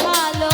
ভালো